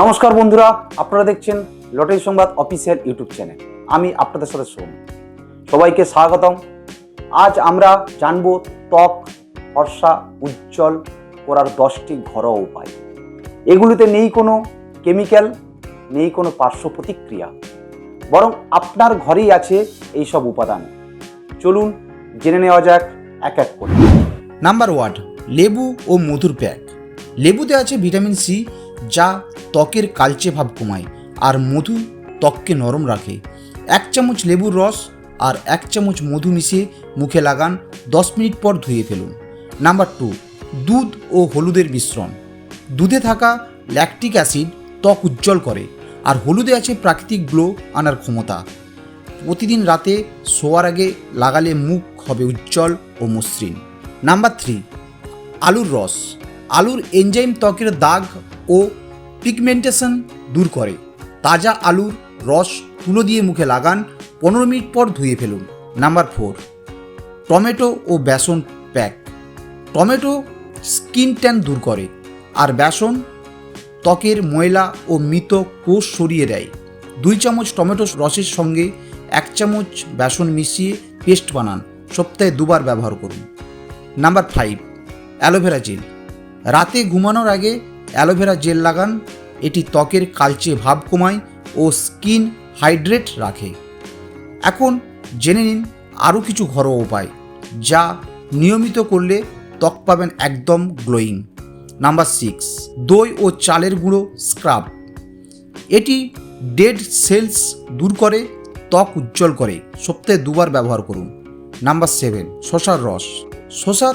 নমস্কার বন্ধুরা, আপনারা দেখছেন লটারি সংবাদ অফিসিয়াল ইউটিউব চ্যানেল। আমি আপনাদের সাথে সোম সবাইকে স্বাগতম। আজ আমরা জানব ত্বক ফর্সা উজ্জ্বল করার দশটি ঘরোয়া উপায়। এগুলিতে নেই কোনো কেমিক্যাল, নেই কোনো পার্শ্ব প্রতিক্রিয়া। বরং আপনার ঘরেই আছে এই সব উপাদান। চলুন জেনে নেওয়া যাক এক এক করে। নাম্বার ওয়ান, লেবু ও মধুর প্যাক। লেবুতে আছে ভিটামিন সি, যা ত্বকের কালচে ভাব কমায় আর মধু ত্বককে নরম রাখে। এক চামচ লেবুর রস আর এক চামচ মধু মিশিয়ে মুখে লাগান, দশ মিনিট পর ধুয়ে ফেলুন। নাম্বার টু, দুধ ও হলুদের মিশ্রণ। দুধে থাকা ল্যাকটিক অ্যাসিড ত্বক উজ্জ্বল করে আর হলুদে আছে প্রাকৃতিক গ্লো আনার ক্ষমতা। প্রতিদিন রাতে শোয়ার আগে লাগালে মুখ হবে উজ্জ্বল ও মসৃণ। নাম্বার থ্রি, আলুর রস। আলুর এনজাইম ত্বকের দাগ ও পিগমেন্টেশন দূর করে। তাজা আলুর রস তুলো দিয়ে মুখে লাগান, পনেরো মিনিট পর ধুয়ে ফেলুন। নাম্বার ফোর, টমেটো ও বেসন প্যাক। টমেটো স্কিন ট্যান দূর করে আর বেসন, ত্বকের ময়লা ও মৃত কোষ সরিয়ে দেয়। দুই চামচ টমেটো রসের সঙ্গে এক চামচ বেসন মিশিয়ে পেস্ট বানান। সপ্তাহে দুবার ব্যবহার করুন। Number five, aloe vera gel. রাতে ঘুমানোর আগে অ্যালোভেরা জেল লাগান, এটি ত্বকের কালচে ভাব কমায় ও স্কিন হাইড্রেট রাখে। এখন জেনে নিন আরও কিছু ঘরোয়া উপায়, যা নিয়মিত করলে ত্বক পাবেন একদম গ্লোয়িং। নাম্বার সিক্স, দই ও চালের গুঁড়ো, স্ক্রাব। এটি ডেড সেলস দূর করে, ত্বক উজ্জ্বল করে, সপ্তাহে দুবার ব্যবহার করুন। নাম্বার সেভেন, শশার রস। শশা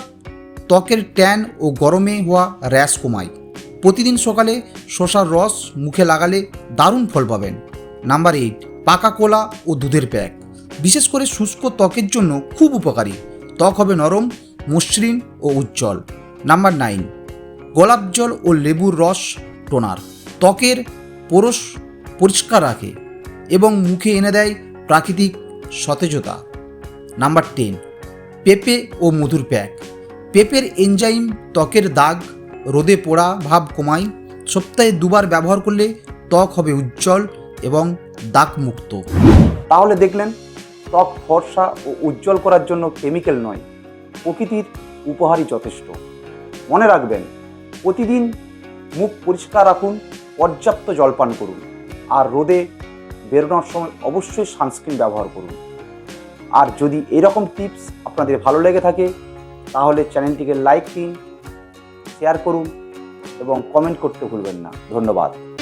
ত্বকের ট্যান ও গরমে হওয়া র্যাশ কমায়। প্রতিদিন সকালে শশার রস মুখে লাগালে দারুণ ফল পাবেন। নাম্বার এইট, পাকা কোলা ও দুধের প্যাক। বিশেষ করে শুষ্ক ত্বকের জন্য খুব উপকারী। ত্বক হবে নরম, মসৃণ ও উজ্জ্বল। নাম্বার নাইন, গোলাপ জল ও লেবুর রস টোনার। ত্বকের পোরস পরিষ্কার রাখে এবং মুখে এনে দেয় প্রাকৃতিক সতেজতা। নাম্বার টেন, পেঁপে ও মধুর প্যাক। পেঁপের এনজাইম ত্বকের দাগ রোদে পোড়া ভাব কমায় সপ্তাহে দুবার ব্যবহার করলে ত্বক হবে উজ্জ্বল এবং দাগমুক্ত তাহলে দেখলেন, ত্বক ফর্সা ও উজ্জ্বল করার জন্য কেমিক্যাল নয়, প্রকৃতির উপহারই যথেষ্ট। মনে রাখবেন, প্রতিদিন মুখ পরিষ্কার রাখুন, পর্যাপ্ত জলপান করুন, আর রোদে বেরোনোর সময় অবশ্যই সানস্ক্রিন ব্যবহার করুন। আর যদি এরকম টিপস আপনাদের ভালো লেগে থাকে, তাহলে চ্যানেলটিকে লাইক দিন শেয়ার করুন এবং কমেন্ট করতে ভুলবেন না। ধন্যবাদ।